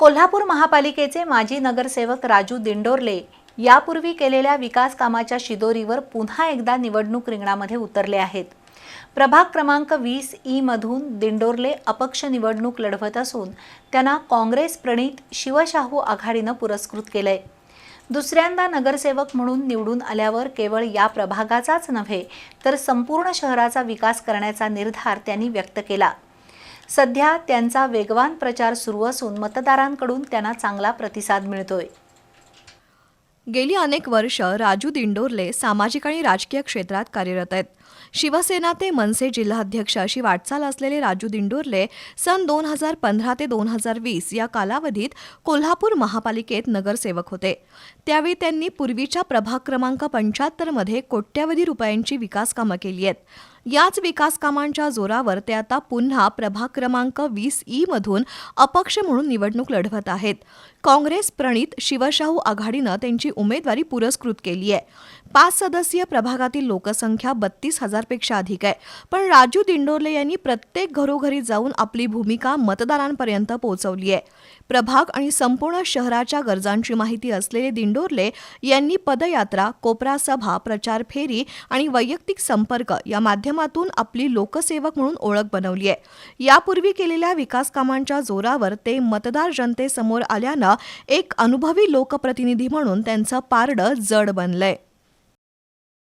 कोल्हापूर महापालिकेचे माजी नगरसेवक राजू दिंडोरले यापूर्वी केलेल्या विकास कामाच्या शिदोरीवर पुन्हा एकदा निवडणूक रिंगणामध्ये उतरले आहेत. प्रभाग क्रमांक वीस ई मधून दिंडोरले अपक्ष निवडणूक लढवत असून त्यांना काँग्रेस प्रणित शिवशाहू आघाडीनं पुरस्कृत केलंय. दुसऱ्यांदा नगरसेवक म्हणून निवडून आल्यावर केवळ या प्रभागाचाच नव्हे तर संपूर्ण शहराचा विकास करण्याचा निर्धार त्यांनी व्यक्त केला. सध्या त्यांचा वेगवान प्रचार सुरू असून मतदारांकडून त्यांना चांगला प्रतिसाद मिळतोय. गेली अनेक वर्ष राजू दिंडोरले सामाजिक आणि राजकीय क्षेत्रात कार्यरत आहेत. शिवसेना ते मनसे जिल्हाध्यक्ष अशी वाटचाल असलेले राजू दिंडोरले सन दोन हजार पंधरा ते दोन हजार वीस या कालावधीत कोल्हापूर महापालिकेत नगरसेवक होते. त्यावेळी त्यांनी पूर्वीच्या प्रभाग क्रमांक पंच्याहत्तरमध्ये कोट्यवधी रुपयांची विकासकामं केली आहेत. याच विकास कामांच्या जोरावर ते आता पुन्हा प्रभाग क्रमांक वीस ई मधून अपक्ष म्हणून निवडणूक लढवत आहेत. काँग्रेस प्रणित शिवशाहू आघाडीनं त्यांची उमेदवारी पुरस्कृत केली आहे पाच सदस्यीय प्रभागातील लोकसंख्या बत्तीस हजारपेक्षा अधिक आहे. पण राजू दिंडोरले यांनी प्रत्येक घरोघरी जाऊन आपली भूमिका मतदारांपर्यंत पोहोचवली आहे. प्रभाग आणि संपूर्ण शहराच्या गरजांची माहिती असलेले दिंडोरले यांनी पदयात्रा कोपरा सभा प्रचार फेरी आणि वैयक्तिक संपर्क या माध्यमातून आपली लोकसेवक म्हणून ओळख बनवली आहे. यापूर्वी केलेल्या विकास कामांच्या जोरावर ते मतदार जनतेसमोर आल्यानं एक अनुभवी लोकप्रतिनिधी म्हणून त्यांचं पारडं जड बनलंय.